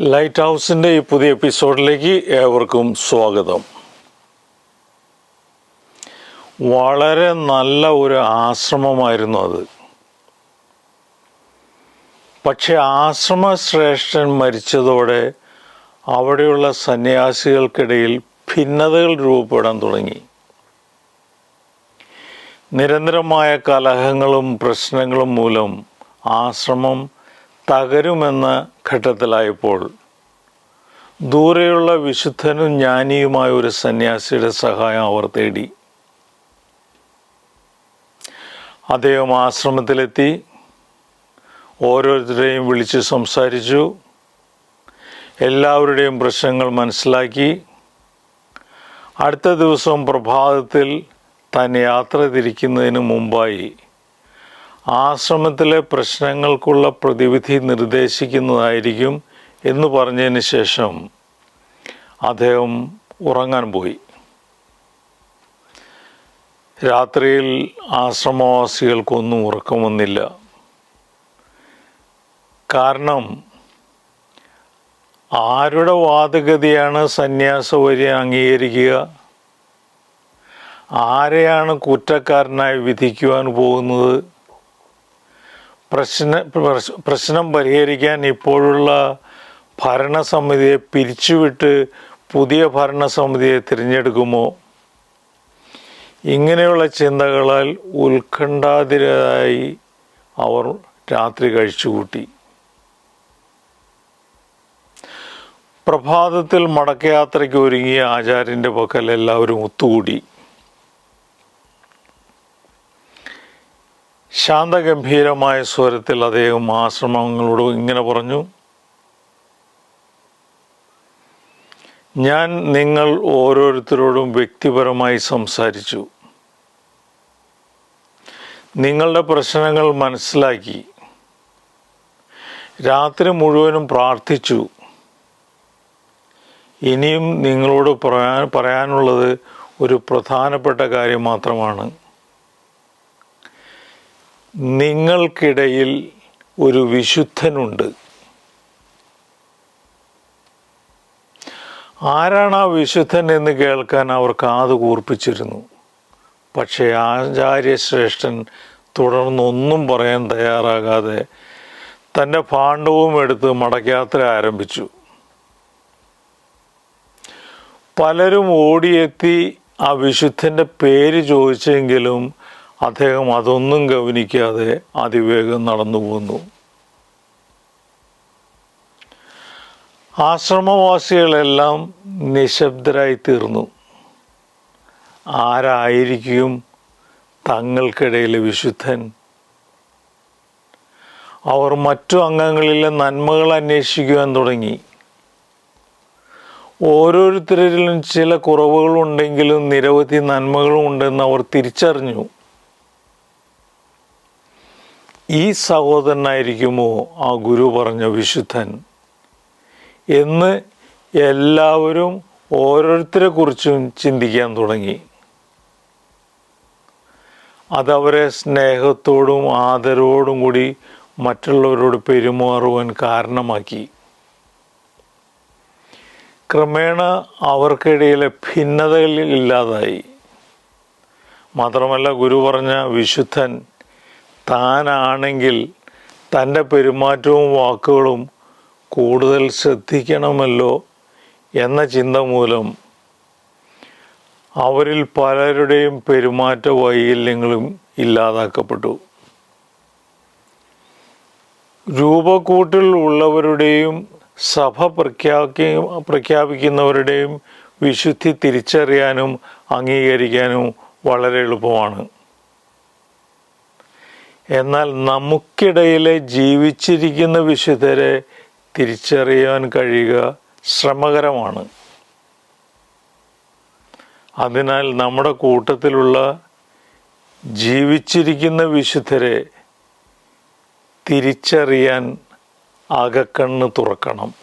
Light ഹൗസിന്റെ ഈ പുതിയ എപ്പിസോഡിലേക്ക് ഏവർക്കും സ്വാഗതം. വളരെ നല്ല ഒരു ആശ്രമമായിരുന്നു അത്. പക്ഷെ ആശ്രമശ്രേഷ്ഠൻ മരിച്ചതോടെ അവിടെയുള്ള സന്യാസികൾക്കിടയിൽ ഭിന്നതകൾ രൂപപ്പെടാൻ തുടങ്ങി. നിരന്തരമായ കലഹങ്ങളും പ്രശ്നങ്ങളും മൂലം ആശ്രമം തകരുമെന്ന ഘട്ടത്തിലായപ്പോൾ ദൂരെയുള്ള വിശുദ്ധനും ജ്ഞാനിയുമായ ഒരു സന്യാസിയുടെ സഹായം അവർ തേടി. അദ്ദേഹം ആശ്രമത്തിലെത്തി ഓരോരുത്തരെയും വിളിച്ച് സംസാരിച്ചു എല്ലാവരുടെയും പ്രശ്നങ്ങൾ മനസ്സിലാക്കി. അടുത്ത ദിവസം പ്രഭാതത്തിൽ താൻ യാത്ര തിരിക്കുന്നതിന് മുമ്പായി ആശ്രമത്തിലെ പ്രശ്നങ്ങൾക്കുള്ള പ്രതിവിധി നിർദ്ദേശിക്കുന്നതായിരിക്കും എന്ന് പറഞ്ഞതിന് ശേഷം അദ്ദേഹം ഉറങ്ങാൻ പോയി. രാത്രിയിൽ ആശ്രമവാസികൾക്കൊന്നും ഉറക്കം വന്നില്ല. കാരണം ആരുടെ വാദഗതിയാണ് സന്യാസവരി അംഗീകരിക്കുക? ആരെയാണ് കുറ്റക്കാരനായി വിധിക്കുവാൻ പോകുന്നത്? പ്രശ്ന പ്രശ്നം പരിഹരിക്കാൻ ഇപ്പോഴുള്ള ഭരണസമിതിയെ പിരിച്ചുവിട്ട് പുതിയ ഭരണസമിതിയെ തിരഞ്ഞെടുക്കുമോ? ഇങ്ങനെയുള്ള ചിന്തകളാൽ ഉത്കണ്ഠാതിരായി അവർ രാത്രി കഴിച്ചുകൂട്ടി. പ്രഭാതത്തിൽ മടക്കയാത്രയ്ക്ക് ഒരുങ്ങിയ ആചാര്യന്റെ പക്കൽ എല്ലാവരും ഒത്തുകൂടി. ശാന്തഗംഭീരമായ സ്വരത്തിൽ അദ്ദേഹം ആശ്രമങ്ങളോട് ഇങ്ങനെ പറഞ്ഞു ഞാൻ നിങ്ങൾ ഓരോരുത്തരോടും വ്യക്തിപരമായി സംസാരിച്ചു. നിങ്ങളുടെ പ്രശ്നങ്ങൾ മനസ്സിലാക്കി. രാത്രി മുഴുവനും പ്രാർത്ഥിച്ചു. ഇനിയും നിങ്ങളോട് പറയാൻ പറയാനുള്ളത് ഒരു പ്രധാനപ്പെട്ട കാര്യം മാത്രമാണ്. നിങ്ങൾക്കിടയിൽ ഒരു വിശുദ്ധനുണ്ട്. ആരാണ് ആ വിശുദ്ധൻ എന്ന് കേൾക്കാൻ അവർ കാത് കൂർപ്പിച്ചിരുന്നു. പക്ഷേ ആചാര്യശ്രേഷ്ഠൻ തുടർന്നൊന്നും പറയാൻ തയ്യാറാകാതെ തന്റെ പാണ്ഡവും എടുത്ത് മടക്കയാത്ര ആരംഭിച്ചു. പലരും ഓടിയെത്തി ആ വിശുദ്ധന്റെ പേര് ചോദിച്ചെങ്കിലും അദ്ദേഹം അതൊന്നും ഗവനിക്കാതെ അതിവേഗം നടന്നു പോന്നു. ആശ്രമവാസികളെല്ലാം നിശബ്ദരായി തീർന്നു. ആരായിരിക്കും തങ്ങൾക്കിടയിലെ വിശുദ്ധൻ? അവർ മറ്റു അംഗങ്ങളിലെ നന്മകൾ അന്വേഷിക്കുവാൻ തുടങ്ങി. ഓരോരുത്തരിലും ചില കുറവുകളുണ്ടെങ്കിലും നിരവധി നന്മകളും ഉണ്ടെന്ന് അവർ തിരിച്ചറിഞ്ഞു. ഈ സഹോദരനായിരിക്കുമോ ആ ഗുരു പറഞ്ഞ വിശുദ്ധൻ? എന്ന് എല്ലാവരും ഓരോരുത്തരെ കുറിച്ചും ചിന്തിക്കാൻ തുടങ്ങി. അതവരെ സ്നേഹത്തോടും ആദരവോടും കൂടി മറ്റുള്ളവരോട് പെരുമാറുവാൻ കാരണമാക്കി. ക്രമേണ അവർക്കിടയിലെ ഭിന്നതകൾ ഇല്ലാതായി. മാത്രമല്ല ഗുരു പറഞ്ഞ വിശുദ്ധൻ താനാണെങ്കിൽ തന്റെ പെരുമാറ്റവും വാക്കുകളും കൂടുതൽ ശ്രദ്ധിക്കണമല്ലോ എന്ന ചിന്ത മൂലം അവരിൽ പലരുടെയും പെരുമാറ്റ വൈകല്യങ്ങളും ഇല്ലാതാക്കപ്പെട്ടു. രൂപക്കൂട്ടിൽ ഉള്ളവരുടെയും സഭ പ്രഖ്യാപി പ്രഖ്യാപിക്കുന്നവരുടെയും വിശുദ്ധി തിരിച്ചറിയാനും അംഗീകരിക്കാനും വളരെ എളുപ്പമാണ്. എന്നാൽ നമുക്കിടയിലെ ജീവിച്ചിരിക്കുന്ന വിശുദ്ധരെ തിരിച്ചറിയാൻ കഴിയുക ശ്രമകരമാണ്. അതിനാൽ നമ്മുടെ കൂട്ടത്തിലുള്ള ജീവിച്ചിരിക്കുന്ന വിശുദ്ധരെ തിരിച്ചറിയാൻ അകക്കണ്ണ് തുറക്കണം.